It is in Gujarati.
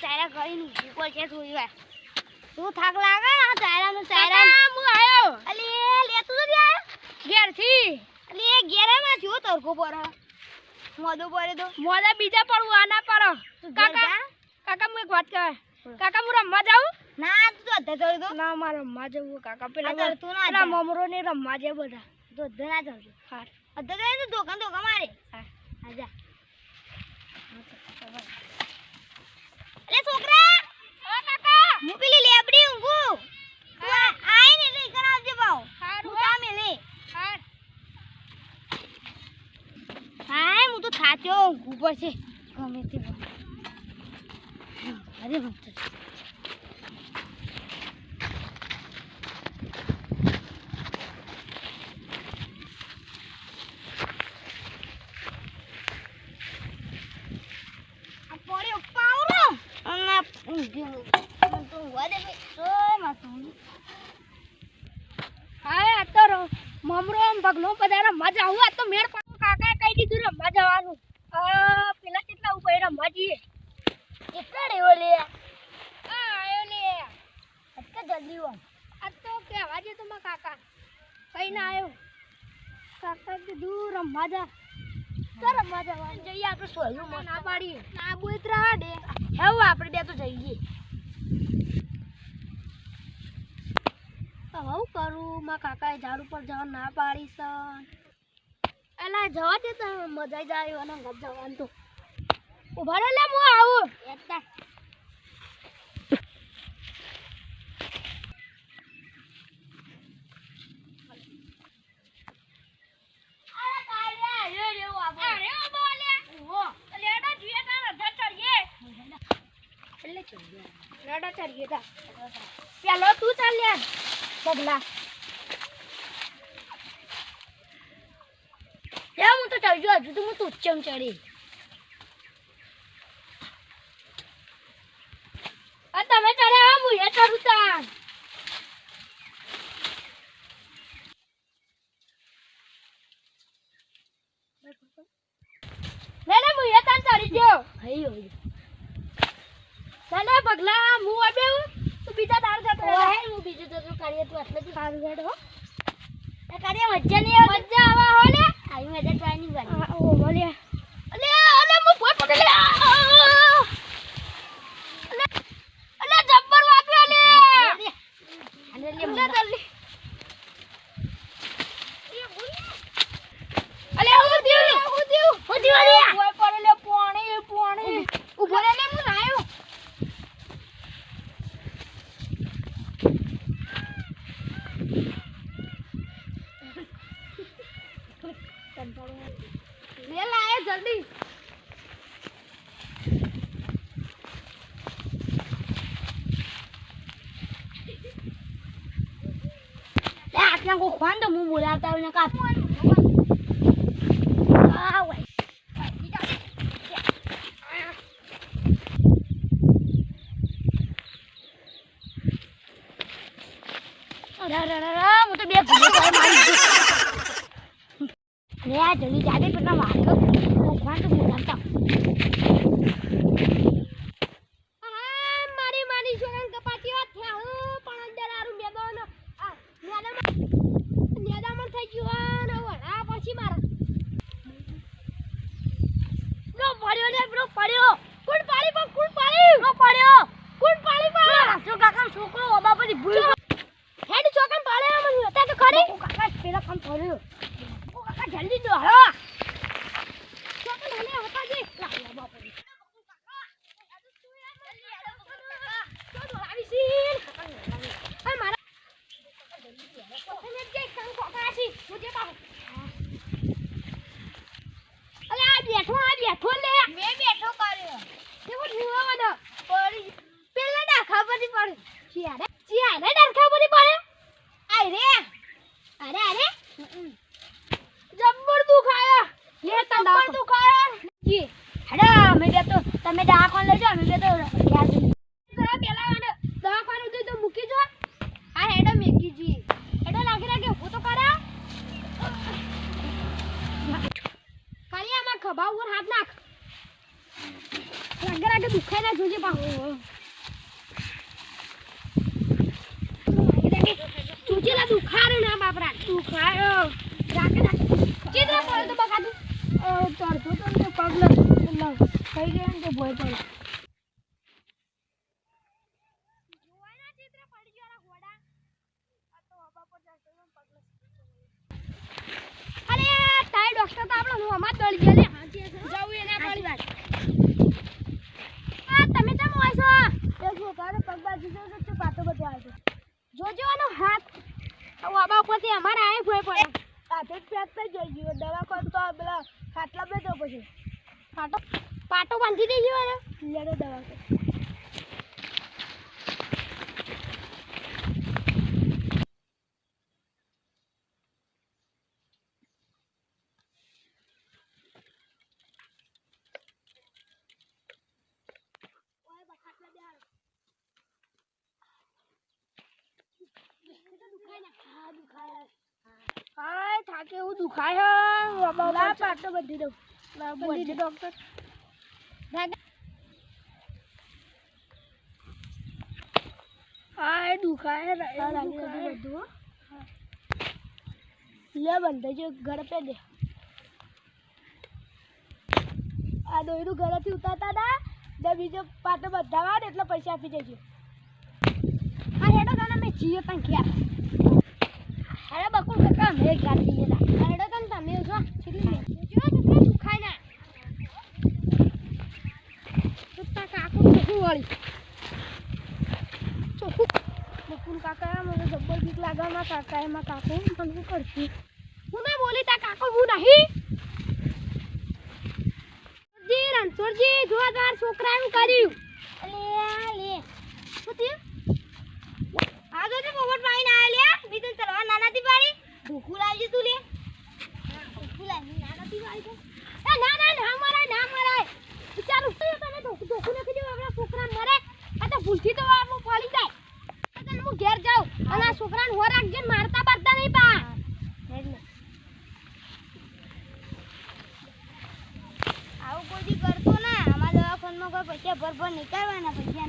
કરીને ઊભી કોઈ છે થોડી વાર. તું થાક લાગે? આ ચાયરાનું નું કાકા હું આવ્યો અલી લેતું નથી ઘેર ઘેરથી? અલી એ ઘેરામાં છું તરકો પર મોદો પડે તો. મોજા બીજા પડવું આના પડો. તું કાકા કાકા હું એક વાત કહે કાકા હું રમવા જાઉં? ના તું તો અધે ચડી દો. ના મારે રમવા જવું કાકા. પેલા તું ના મમરો ને રમવા જાય બધા. તો અધે ના ચડજો. હાર. અધે તો ધોકા ધોકા મારે હા. આજા અલે છોકરા ઓ કાકા હું પેલી લેબડી ઊંઘું તું આ- આય ને એટલે ઈકણ આવજે પાવ હાર હું તા મેલે હાર હાય હું તો થાચ્યો ઊંઘું પડશે ગમે તે. અરે ભક્ત આ પડ્યો પાવરો અને હું. આ તો મમરો મેળ કાકાએ કહી દીધું રમવા જવાનું પેલા કેટલા ઉપર રમવા જઈએ કેટલા રેવો લે? આ આયો ને અત્યારે જલ્દી આવ. આ તો કહેવા તો તમારા કાકા. કઈ ના આવ્યો કાકા કીધું રમવા જા. તો રમવા જવાનું. જઈએ આપણે સોયલું ના પાડી ના બોતરા દે હેવું આપણે બે તો જઈએ. તો હું કરું? મારા કાકાએ ઝાડ ઉપર જવા ના પાડી છે એલા જવા દે તો મજા જાય અને ઘર જવાનું તો. ઊભા રહો લે હું આવું. એકતા પેલો તું ચાલ્યા લેડા જોઈએ તાર અધર ચડીએ એટલે ચડીએ લેડા ચડીએ તા પેલો તું ચાલ લે પગલા હે હું તો ચડજો હજુ તો હું તો ઉચ્ચમ ચડી તમે ચડે આ હું એ ચડું તા લે લે હું એ તાન ચડી ગયો હઈ. લે લે પગલા હું અબે તું બીજા દાડ જતો રહે. હું બીજું તો કરીએ તું એટલે જ સારું હો. એ કરીએ મજા નહીં મજા આવા હો લે. આવી મજા આની બની. આ, ઓ બોલે અલે અલે હું ભોય પડે લે આ, આ, આ. અલે અલે જબ્બર વાગ્યો લે અને લે લે મજા. જલ્દી અલે હું થયું હું થયું હું થયું લે? ભોય પડે લે પાણી પાણી ઊભો રે લે હું લાયો લે લાયો જલ્દી લે તો હું બોલાવતા કાપ આ હોય અરે અરે અરે અરે, હું તો બે ભૂલી ગઈ મારી લે આ જલ્દી જાદે પેલા વાગ્યો ભગવાન તો બોલાવતા આ મારી માની છોકરાને કપાતી વાત થયા હું પણ અંદર આરું મેદાન આ મેદાનમાં મેદાનમાં થઈ ગયું અને વળા પછી મારા નો પડ્યો બ્રો પડ્યો. કુણ પાડી બા કુણ પાડી? બ્રો પડ્યો. કુણ પાડી બા રાજો કાકા છોકરો ઓબા પછી ભૂલ હેડ ચોકન પાડે મને હતા તો ખરી. કાકા પેલા કામ પડ્યો કાકા જલ્દી જો હળો ખભા ઉપર હાથ નાખ લાગે દુખાઈ ના જોજે પા ચૂચેલા દુખાર ના બાપરા દુખાયો રાખે રાખે ચિત્ર બોલ તો બકા તું ચડતો તો પગ લગ થઈ ગયા ને તો ભય પડે ડોક્ટર તળી ગયો લે જવું એના પડી વાત. આ તમે કેમ હોય છો? એ છોકરાને પગ બાજુ જો તો પાટો બધો આવજો જોજો આનો હાથ. આ વાબા ઉપરથી અમારે આય ભોય પડે. હાથે જ પેક થઈ જઈ ગયો દવા કોણ તો પેલા ખાટલા બેઠો પછી. પાટો પાટો બાંધી દેજો ને લેડો દવા કર હાય થાકે એવું દુખાય હે બાબા લા પાટો બધી દઉં લા બધી દે ડોક્ટર હાય દુખાય રે દુખાય બધું લે બંધ જો ઘર પે દે આ દોયડું ઘરેથી ઉતારતા હતા ને બીજો પાટો બધા વાર એટલે પૈસા આપી દેજો આ હેડો તને મેં જીએ તને ક્યાં અરે બકુલ કાકા મેં ક્યાં જીએ તા હેડો તને તમે જો છેલ્લી જો જો દુખાય ના તું કાકુ ચોખ્ખું વળી ચોખ્ખું બકુલ કાકા મને જબ્બર બીક લાગે કાકા એમાં કાકો, પણ શું કરશું હું ના બોલી તા કાકો, હું નહીં. જી રણછોડજી જો આ તાર છોકરા એવું કર્યું. અલે લે શું થયું? આ તો તે પોપટ પાડી. પાડી ભૂલથી તો આપણું તને હું ઘેર જાઉં અને આ છોકરાને હો રાખજે મારતા બારતા નહીં પા આવું કોઈ કરતો ના? અમારા દવાખાનામાં કોઈ પૈસા ભર ભર નીકળવાના, પૈસા